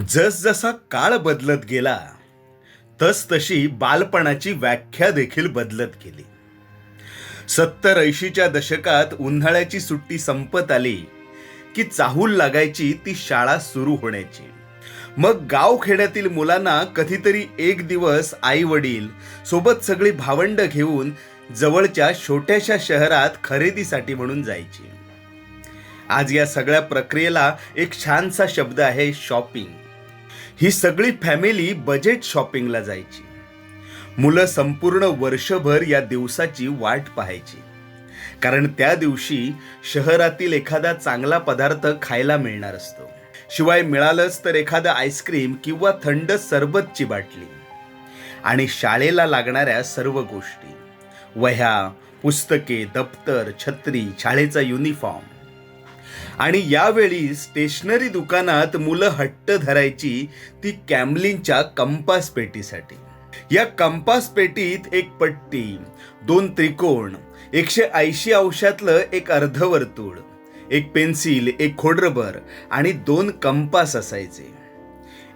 जसजसा काळ बदलत गेला तसतशी बालपणाची व्याख्या देखील बदलत गेली. सत्तर ऐंशीच्या दशकात उन्हाळ्याची सुट्टी संपत आली की चाहूल लागायची ती शाळा सुरू होण्याची. मग गावखेड्यातील मुलांना कधीतरी एक दिवस आई वडील सोबत सगळी भावंड घेऊन जवळच्या छोट्याशा शहरात खरेदीसाठी म्हणून जायची. आज या सगळ्या प्रक्रियेला एक छानसा शब्द आहे शॉपिंग. ही सगळी फॅमिली बजेट शॉपिंगला जायची. मुलं संपूर्ण वर्षभर या दिवसाची वाट पाहायची. कारण त्या दिवशी शहरातील एखादा चांगला पदार्थ खायला मिळणार असतो. शिवाय मिळालंच तर एखादं आईस्क्रीम किंवा थंड सरबतची बाटली. आणि शाळेला लागणाऱ्या सर्व गोष्टी. वह्या पुस्तके दप्तर छत्री शाळेचा युनिफॉर्म आणि यावेळी स्टेशनरी दुकानात मुलं हट्ट धरायची ती कॅमलिनच्या कंपास पेटीसाठी. या कंपास पेटीत एक पट्टी दोन त्रिकोण एकशे ऐंशी अंशातलं एक अर्धवर्तुळ एक पेन्सिल एक खोडरबर आणि दोन कंपास असायचे.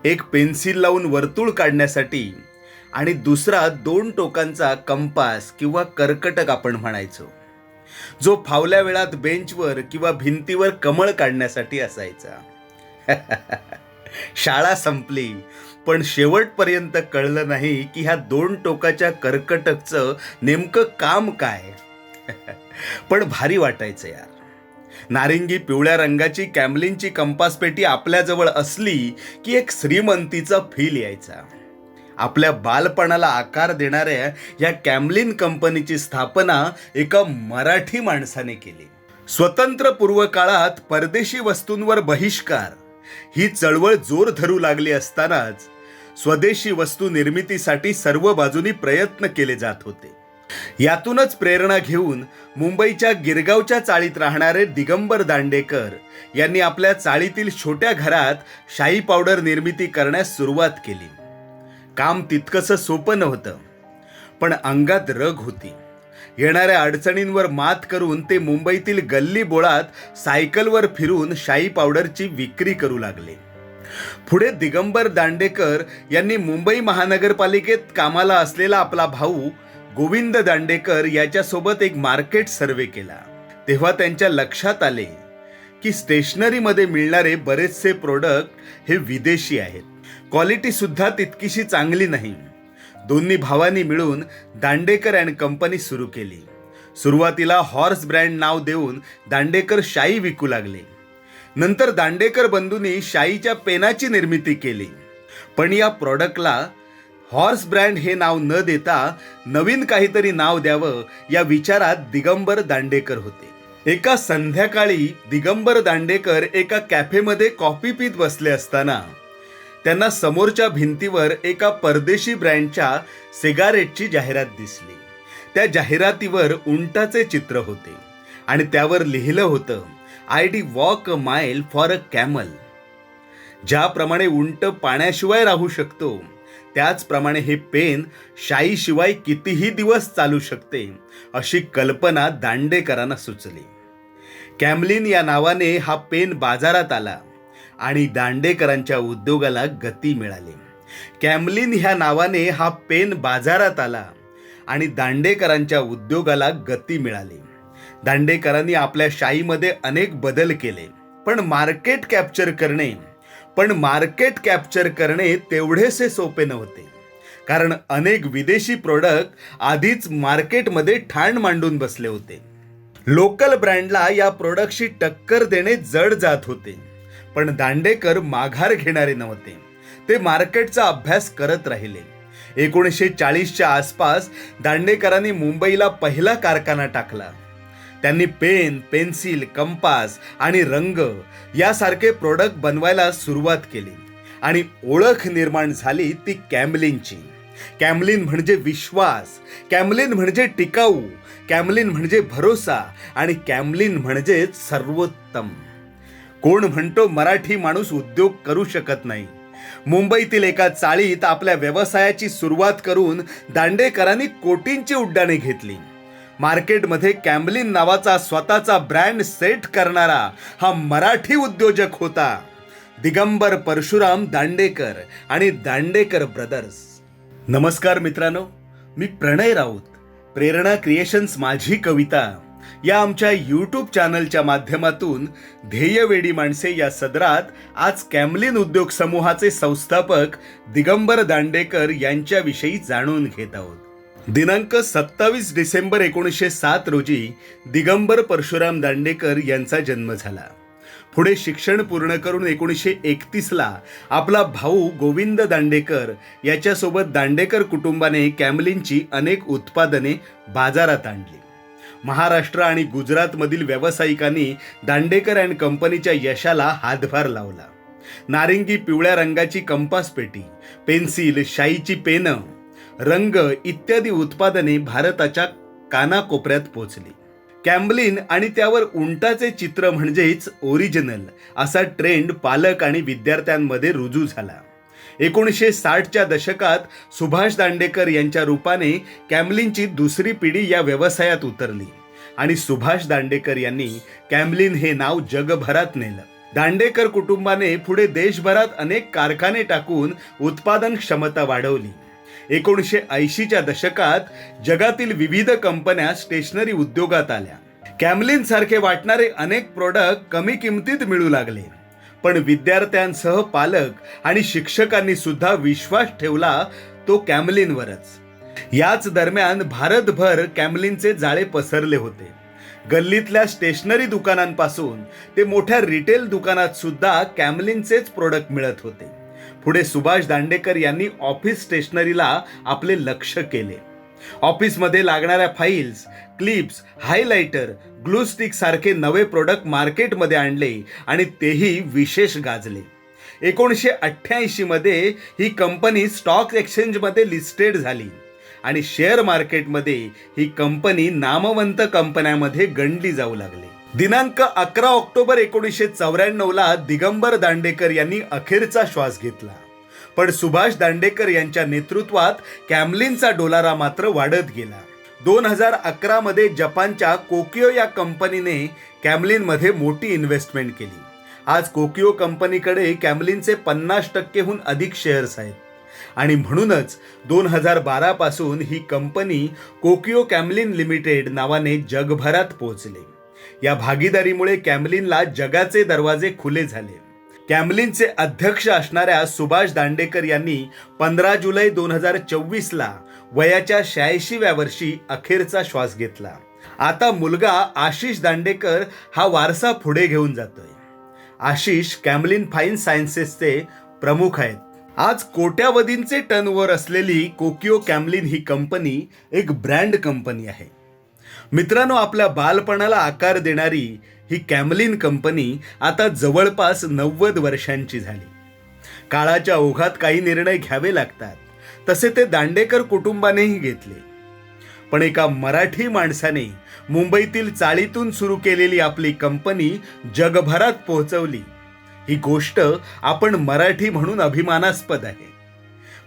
एक पेन्सिल लावून वर्तुळ काढण्यासाठी आणि दुसरा दोन टोकांचा कंपास किंवा कर्कटक आपण म्हणायचो. जो फावल्या वेळात बेंचवर किंवा भिंतीवर कमळ काढण्यासाठी असायचा. शाळा संपली पण शेवटपर्यंत कळलं नाही की ह्या दोन टोकाच्या कर्कटकचं नेमकं काम काय. पण भारी वाटायचं यार. नारिंगी पिवळ्या रंगाची कॅमलिनची कंपास पेटी आपल्याजवळ असली की एक श्रीमंतीचा फील यायचा. आपल्या बालपणाला आकार देणाऱ्या या कॅमलिन कंपनीची स्थापना एका मराठी माणसाने केली. स्वतंत्र पूर्व काळात परदेशी वस्तूंवर बहिष्कार. ही चळवळ जोर धरू लागली असतानाच स्वदेशी वस्तू निर्मितीसाठी सर्व बाजूनी प्रयत्न केले जात होते. यातूनच प्रेरणा घेऊन मुंबईच्या गिरगावच्या चाळीत राहणारे दिगंबर दांडेकर यांनी आपल्या चाळीतील छोट्या घरात शाई पावडर निर्मिती करण्यास सुरुवात केली. काम तितकंसं सोपं नव्हतं. पण अंगात रग होती. येणाऱ्या अडचणींवर मात करून ते मुंबईतील गल्ली बोळात सायकलवर फिरून शाई पावडरची विक्री करू लागले. पुढे दिगंबर दांडेकर यांनी मुंबई महानगरपालिकेत कामाला असलेला आपला भाऊ गोविंद दांडेकर याच्यासोबत एक मार्केट सर्वे केला. तेव्हा त्यांच्या लक्षात आले की स्टेशनरीमध्ये मिळणारे बरेचसे प्रोडक्ट हे विदेशी आहेत. क्वालिटी सुद्धा तितकीशी चांगली नाही. दोन्ही भावांनी मिळून दांडेकर अँड कंपनी सुरू केली. सुरुवातीला हॉर्स ब्रँड नाव देऊन दांडेकर शाई विकू लागले. नंतर दांडेकर बंधूंनी शाईच्या पेनाची निर्मिती केली. पण या प्रॉडक्टला हॉर्स ब्रँड हे नाव न देता नवीन काहीतरी नाव द्यावं या विचारात दिगंबर दांडेकर होते. एका संध्याकाळी दिगंबर दांडेकर एका कॅफेमध्ये कॉफी पीत बसले असताना त्यांना समोरच्या भिंतीवर एका परदेशी ब्रँडच्या सिगारेटची जाहिरात दिसली. त्या जाहिरातीवर उंटाचे चित्र होते आणि त्यावर लिहिलं होतं I'd walk a mile for a camel. ज्याप्रमाणे उंट पाण्याशिवाय राहू शकतो त्याचप्रमाणे हे पेन शाईशिवाय कितीही दिवस चालू शकते अशी कल्पना दांडेकरांना सुचली. कॅमलिन या नावाने हा पेन बाजारात आला. आणि दांडेकरांच्या उद्योगाला गती मिळाली. कॅमलिन ह्या नावाने हा पेन बाजारात आला आणि दांडेकरांच्या उद्योगाला गती मिळाली. दांडेकरांनी आपल्या शाईमध्ये अनेक बदल केले पण मार्केट कॅप्चर करणे पण मार्केट कॅप्चर करणे तेवढेसे सोपे नव्हते. कारण अनेक विदेशी प्रोडक्ट आधीच मार्केटमध्ये ठाण मांडून बसले होते. लोकल ब्रँडला या प्रोडक्टशी टक्कर देणे जड जात होते. पण दांडेकर माघार घेणारे नव्हते. ते मार्केटचा अभ्यास करत राहिले. एकोणीसशे चाळीसच्या आसपास दांडेकरांनी मुंबईला पहिला कारखाना टाकला. त्यांनी पेन पेन्सिल कंपास आणि रंग यासारखे प्रोडक्ट बनवायला सुरुवात केली. आणि ओळख निर्माण झाली ती कॅमलिनची. कॅमलिन म्हणजे विश्वास कॅमलिन म्हणजे टिकाऊ कॅमलिन म्हणजे भरोसा आणि कॅमलिन म्हणजे सर्वोत्तम. कोण म्हणतो मराठी माणूस उद्योग करू शकत नाही? मुंबईतील एका चाळीत आपल्या व्यवसायाची सुरुवात करून दांडेकरांनी कोटींची उड्डाणे घेतली. मार्केटमध्ये कॅम्बलिन नावाचा स्वतःचा ब्रँड सेट करणारा हा मराठी उद्योजक होता. दिगंबर परशुराम दांडेकर आणि दांडेकर ब्रदर्स. नमस्कार मित्रांनो मी प्रणय राऊत. प्रेरणा क्रिएशन्स माझी कविता. या आमच्या यूट्यूब चॅनलच्या माध्यमातून ध्येयवेडी माणसे या सदरात आज कॅमलिन उद्योग समूहाचे संस्थापक दिगंबर दांडेकर यांच्याविषयी जाणून घेत आहोत. दिनांक सत्तावीस डिसेंबर एकोणीसशे सात रोजी दिगंबर परशुराम दांडेकर यांचा जन्म झाला. पुढे शिक्षण पूर्ण करून एकोणीसशे एकतीसला आपला भाऊ गोविंद दांडेकर याच्यासोबत दांडेकर कुटुंबाने कॅमलिनची अनेक उत्पादने बाजारात आणली. महाराष्ट्र आणि गुजरातमधील व्यावसायिकांनी दांडेकर अँड कंपनीच्या यशाला हातभार लावला. नारिंगी पिवळ्या रंगाची कंपास पेटी पेन्सिल शाईची पेनं रंग इत्यादी उत्पादने भारताच्या कानाकोपऱ्यात पोचली. कॅम्बलिन आणि त्यावर उंटाचे चित्र म्हणजेच ओरिजिनल असा ट्रेंड पालक आणि विद्यार्थ्यांमध्ये रुजू झाला. एकोणीसशे साठच्या दशकात सुभाष दांडेकर यांच्या रूपाने कॅमलिनची दुसरी पिढी या व्यवसायात उतरली. आणि सुभाष दांडेकर यांनी कॅमलिन हे नाव जगभरात नेलं. दांडेकर कुटुंबाने पुढे देशभरात अनेक कारखाने टाकून उत्पादन क्षमता वाढवली. एकोणीसशे ऐंशीच्या दशकात जगातील विविध कंपन्या स्टेशनरी उद्योगात आल्या. कॅमलिन सारखे वाटणारे अनेक प्रोडक्ट कमी किमतीत मिळू लागले. पण विद्यार्थ्यांसह पालक आणि शिक्षकांनी सुद्धा विश्वास ठेवला तो कॅमलिनवरच. याच दरम्यान भारतभर कॅमलिनचे जाळे पसरले होते. गल्लीतल्या स्टेशनरी दुकानांपासून ते मोठ्या रिटेल दुकानात सुद्धा कॅमलिनचेच प्रोडक्ट मिळत होते. पुढे सुभाष दांडेकर यांनी ऑफिस स्टेशनरीला आपले लक्ष केले. ऑफिसमध्ये लागणाऱ्या files clips highlighter glue stick सारखे नवे प्रोडक्ट मार्केटमध्ये आणले आणि तेही विशेष गाजले. एकोणीसशे अठ्ठ्याऐंशीमध्ये ही कंपनी स्टॉक एक्सचेंजमध्ये लिस्टेड झाली आणि शेअर मार्केटमध्ये ही कंपनी नामवंत कंपन्यांमध्ये गणली जाऊ लागली. दिनांक अकरा ऑक्टोबर एकोणीसशे चौऱ्याण्णवला दिगंबर दांडेकर यांनी अखेरचा श्वास घेतला. पण सुभाष दांडेकर यांच्या नेतृत्वात कॅमलिनचा डोलारा मात्र वाढत गेला. दोन हजार अकरामध्ये जपानच्या कोकियो या कंपनीने कॅमलिनमध्ये मोठी इन्व्हेस्टमेंट केली. आज कोकियो कंपनीकडे कॅमलिनचे पन्नास टक्केहून अधिक शेअर्स आहेत. आणि म्हणूनच दोन हजार बारापासून ही कंपनी कोकियो कॅमलिन लिमिटेड नावाने जगभरात पोहोचले. या भागीदारीमुळे कॅमलिनला जगाचे दरवाजे खुले झाले. कॅमलिनचे अध्यक्ष असणाऱ्या सुभाष दांडेकर यांनी पंधरा जुलै दोन हजार चोवीसला वयाच्या शहाऐंशीव्या वर्षी अखेरचा श्वास घेतला. आता मुलगा आशिष दांडेकर हा वारसा पुढे घेऊन जातोय. आशिष कॅमलिन फाईन सायन्सेसचे प्रमुख आहेत. आज कोट्यावधींचे टर्नओव्हर असलेली कोकियो कॅमलिन ही कंपनी एक ब्रँड कंपनी आहे. मित्रांनो आपल्या बालपणाला आकार देणारी ही कॅमलिन कंपनी आता जवळपास नव्वद वर्षांची झाली. काळाच्या ओघात काही निर्णय घ्यावे लागतात. तसे ते दांडेकर कुटुंबानेही घेतले. पण एका मराठी माणसाने मुंबईतील चाळीतून सुरू केलेली आपली कंपनी जगभरात पोहोचवली. ही गोष्ट आपण मराठी म्हणून अभिमानास्पद आहे.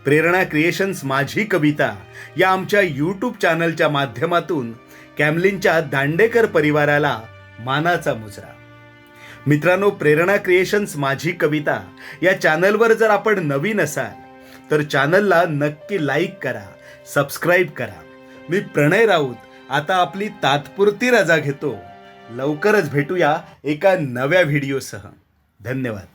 प्रेरणा क्रिएशन्स माझी कविता या आमच्या यूट्यूब चॅनलच्या माध्यमातून कॅमलिनच्या दांडेकर परिवाराला मानाचा मुजरा. मित्रांनो प्रेरणा क्रिएशन्स माझी कविता या चॅनलवर जर आपण नवीन असाल तर चॅनलला नक्की लाईक करा सबस्क्राईब करा. मी प्रणय राऊत आता आपली तात्पुरती रजा घेतो. लवकरच भेटूया एका नव्या व्हिडिओसह धन्यवाद.